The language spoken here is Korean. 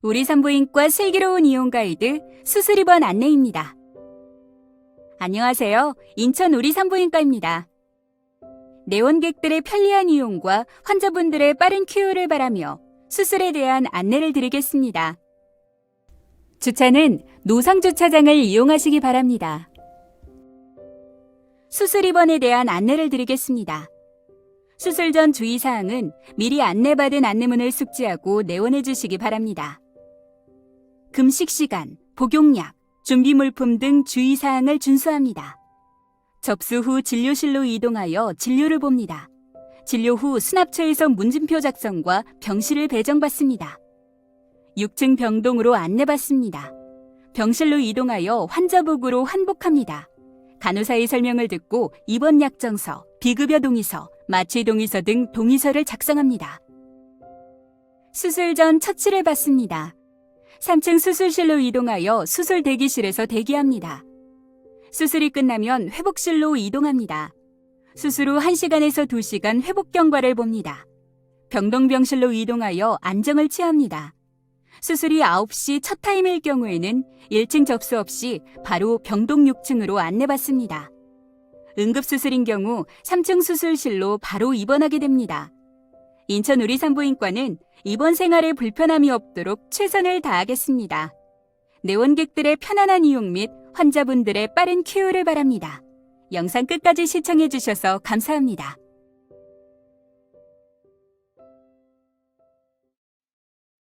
우리 산부인과 슬기로운 이용 가이드 수술 입원 안내입니다. 안녕하세요. 인천 우리 산부인과입니다. 내원객들의 편리한 이용과 환자분들의 빠른 큐어를 바라며 수술에 대한 안내를 드리겠습니다. 주차는 노상 주차장을 이용하시기 바랍니다. 수술 입원에 대한 안내를 드리겠습니다. 수술 전 주의사항은 미리 안내받은 안내문을 숙지하고 내원해 주시기 바랍니다. 금식 시간, 복용약, 준비 물품 등 주의사항을 준수합니다. 접수 후 진료실로 이동하여 진료를 봅니다. 진료 후 수납처에서 문진표 작성과 병실을 배정받습니다. 6층 병동으로 안내받습니다. 병실로 이동하여 환자복으로 환복합니다. 간호사의 설명을 듣고 입원 약정서, 비급여 동의서, 마취 동의서 등 동의서를 작성합니다. 수술 전 처치를 받습니다. 3층 수술실로 이동하여 수술 대기실에서 대기합니다. 수술이 끝나면 회복실로 이동합니다. 수술 후 1시간에서 2시간 회복 경과를 봅니다. 병동병실로 이동하여 안정을 취합니다. 수술이 9시 첫 타임일 경우에는 1층 접수 없이 바로 병동 6층으로 안내받습니다. 응급수술인 경우 3층 수술실로 바로 입원하게 됩니다. 인천 우리 산부인과는 입원 생활에 불편함이 없도록 최선을 다하겠습니다. 내원객들의 편안한 이용 및 환자분들의 빠른 큐어를 바랍니다. 영상 끝까지 시청해주셔서 감사합니다.